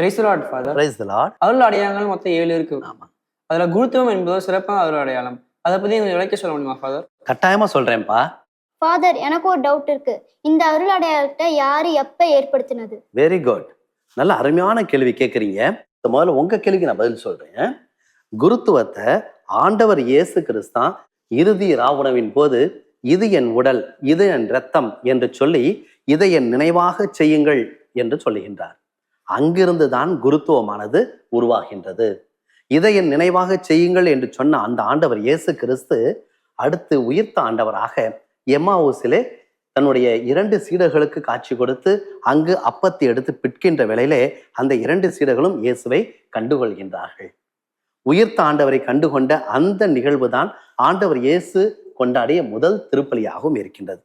பிரைஸ்லாட் father praise the lord அருள் அடையாளங்கள் மொத்தம் ஏழு இருக்கு. ஆமா. அதுல குருத்துவம் என்பது சிறப்பான அருள் அடையாளம். அதை பத்தி கொஞ்சம் விளக்க சொல்ல முடியுமா ஃபாதர் கட்டாயமா சொல்றேன்ப்பா. ஃபாதர் எனக்கு ஒரு டவுட் இருக்கு. இந்த அருள் அடையாளத்தை யாரு எப்ப ஏற்படுத்தினது? வெரி குட் நல்ல அருமையான கேள்வி கேட்குறீங்க முதல்ல உங்க கேள்விக்கு நான் பதில் சொல்றேன். குருத்துவத்தை ஆண்டவர் இயேசு கிறிஸ்தான் இறுதி ராவுணவின் போது இது என் உடல் இது என் ரத்தம் என்று சொல்லி இதை என் நினைவாக செய்யுங்கள் என்று சொல்லுகின்றார். அங்கிருந்து தான் குருத்துவமானது உருவாகின்றது. இதை என் நினைவாக செய்யுங்கள் என்று சொன்ன அந்த ஆண்டவர் இயேசு கிறிஸ்து அடுத்து உயிர்த்த ஆண்டவராக எம்மாவூசிலே தன்னுடைய இரண்டு சீடர்களுக்கு காட்சி கொடுத்து அங்கு அப்பத்தை எடுத்து பிற்கின்ற வேளையிலே அந்த இரண்டு சீடர்களும் இயேசுவை கண்டுகொள்கின்றார்கள். உயிர்த்த ஆண்டவரை கண்டுகொண்ட அந்த நிகழ்வு தான் ஆண்டவர் இயேசு கொண்டாடிய முதல் திருப்பலியாகவும் இருக்கின்றது.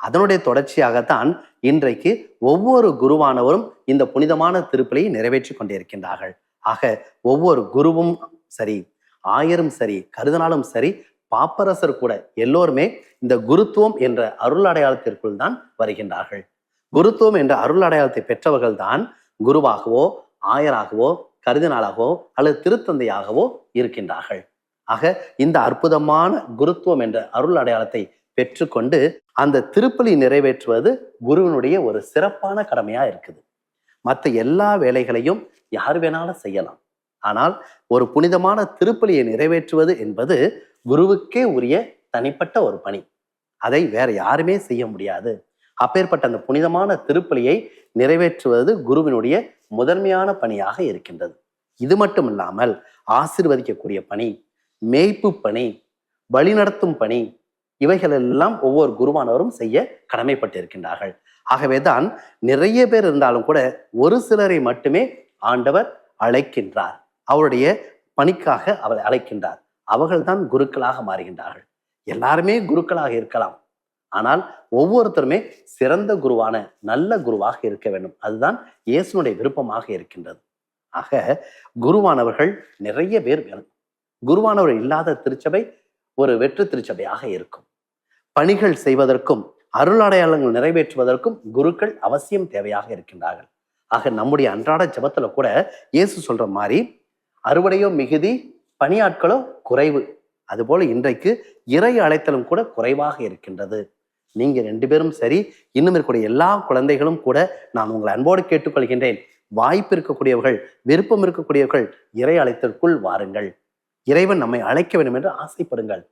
அதனுடைய தொடர்ச்சியாகத்தான் இன்றைக்கு ஒவ்வொரு குருவானவரும் இந்த புனிதமான திருப்பலியை நிறைவேற்றி கொண்டிருக்கின்றார்கள். ஆக ஒவ்வொரு குருவும் சரி ஆயரும் சரி கருதனாலும் சரி பாப்பரசர் கூட எல்லோருமே இந்த குருத்துவம் என்ற அருள் அடையாளத்திற்குள் தான் வருகின்றார்கள். குருத்துவம் என்ற அருள் அடையாளத்தை பெற்றவர்கள் தான் குருவாகவோ ஆயராகவோ கருதினாளாகவோ அல்லது திருத்தந்தையாகவோ இருக்கின்றார்கள். ஆக இந்த அற்புதமான குருத்துவம் என்ற அருள் அடையாளத்தை பெற்றுக்கொண்டு அந்த திருப்பலி நிறைவேற்றுவது குருவினுடைய ஒரு சிறப்பான கடமையா இருக்குது. மற்ற எல்லா வேலைகளையும் யார் வேணாலும் செய்யலாம். ஆனால் ஒரு புனிதமான திருப்பலியை நிறைவேற்றுவது என்பது குருவுக்கே உரிய தனிப்பட்ட ஒரு பணி. அதை வேற யாருமே செய்ய முடியாது. அப்பேற்பட்ட அந்த புனிதமான திருப்பலியை நிறைவேற்றுவது குருவினுடைய முதன்மையான பணியாக இருக்கின்றது. இது மட்டும் இல்லாமல் ஆசிர்வதிக்கக்கூடிய பணி மேய்ப்பு பணி வழிநடத்தும் பணி இவைகளெல்லாம் ஒவ்வொரு குருவானவரும் செய்ய கடமைப்பட்டிருக்கின்றார்கள். ஆகவேதான் நிறைய பேர் இருந்தாலும் கூட ஒரு சிலரை மட்டுமே ஆண்டவர் அழைக்கின்றார். அவருடைய பணிக்காக அவர் அழைக்கின்றார். அவர்கள்தான் குருக்களாக மாறுகின்றார்கள். எல்லாருமே குருக்களாக இருக்கலாம். ஆனால் ஒவ்வொருத்தருமே சிறந்த குருவான நல்ல குருவாக இருக்க வேண்டும். அதுதான் இயேசுனுடைய விருப்பமாக இருக்கின்றது. ஆக குருவானவர்கள் நிறைய பேர் வேணும் குருவானவர் இல்லாத திருச்சபை ஒரு வெற்று திருச்சபையாக இருக்கும். பணிகள் செய்வதற்கும் அருள் அடையாளங்கள் நிறைவேற்றுவதற்கும் குருக்கள் அவசியம் தேவையாக இருக்கின்றார்கள். ஆக நம்முடைய அன்றாட ஜபத்தில் கூட இயேசு சொல்ற மாதிரி அறுவடையோ மிகுதி பணியாட்களோ குறைவு. அதுபோல இன்றைக்கு இறை அழைத்தலும் கூட குறைவாக இருக்கின்றது. நீங்க ரெண்டு பேரும் சரி இன்னும் இருக்கக்கூடிய எல்லா குழந்தைகளும் கூட நான் உங்களை அன்போடு கேட்டுக்கொள்கின்றேன். வாய்ப்பு இருக்கக்கூடியவர்கள் விருப்பம் இருக்கக்கூடியவர்கள் இறை அழைத்திற்குள் வாருங்கள். இறைவன் நம்மை அழைக்க வேண்டும் என்று ஆசைப்படுங்கள்.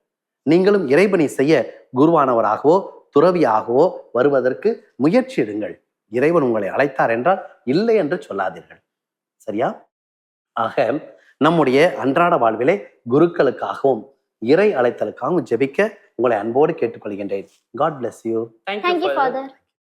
நீங்களும் இறைபணி செய்ய குருவானவராகவோ துறவியாகவோ வருவதற்கு முயற்சி எடுங்கள். இறைவன் உங்களை அழைத்தார் என்றால் இல்லை என்று சொல்லாதீர்கள். சரியா? ஆக நம்முடைய அன்றாட வாழ்விலே குருக்களுக்காகவும் இறை அழைத்தலுக்காகவும் ஜெபிக்க உங்களை அன்போடு கேட்டுக்கொள்கின்றேன். God bless you thank you